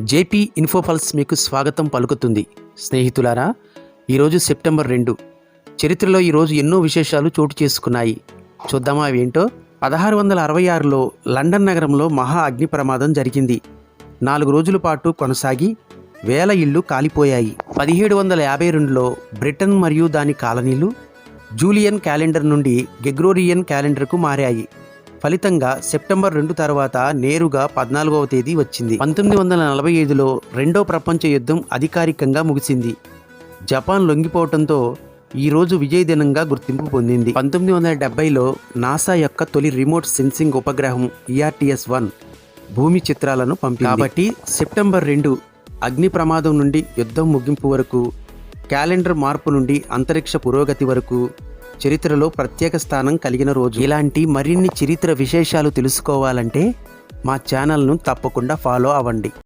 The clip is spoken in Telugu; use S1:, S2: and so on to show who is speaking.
S1: జేపీ ఇన్ఫోపల్స్ మీకు స్వాగతం పలుకుతుంది. స్నేహితులారా ఈరోజు సెప్టెంబర్ రెండు. చరిత్రలో ఈరోజు ఎన్నో విశేషాలు చోటు చేసుకున్నాయి. చూద్దామా అవేంటో? పదహారు వందల అరవై ఆరులో లండన్ నగరంలో మహా అగ్ని ప్రమాదం జరిగింది. నాలుగు రోజుల పాటు కొనసాగి వేల ఇళ్ళు కాలిపోయాయి. పదిహేడు వందల యాభై రెండులో బ్రిటన్ మరియు దాని కాలనీలు జూలియన్ క్యాలెండర్ నుండి గెగ్రోరియన్ క్యాలెండర్కు మారాయి. ఫలితంగా సెప్టెంబర్ రెండు తర్వాత నేరుగా పద్నాలుగవ తేదీ వచ్చింది. పంతొమ్మిది వందల నలభై ఐదులో రెండో ప్రపంచ యుద్ధం అధికారికంగా ముగిసింది. జపాన్ లొంగిపోవడంతో ఈరోజు విజయదినంగా విజయ దినంగా గుర్తింపు పొందింది. పంతొమ్మిది వందల డెబ్బైలో నాసా యొక్క తొలి రిమోట్ సెన్సింగ్ ఉపగ్రహం ఈఆర్టీఎస్ వన్ భూమి చిత్రాలను పంపి కాబట్టి సెప్టెంబర్ రెండు అగ్ని ప్రమాదం నుండి యుద్ధం ముగింపు వరకు క్యాలెండర్ మార్పు నుండి అంతరిక్ష పురోగతి వరకు చరిత్రలో ప్రత్యేక స్థానం కలిగిన రోజు. ఇలాంటి మరిన్ని చరిత్ర విశేషాలు తెలుసుకోవాలంటే మా ఛానల్ను తప్పకుండా ఫాలో అవ్వండి.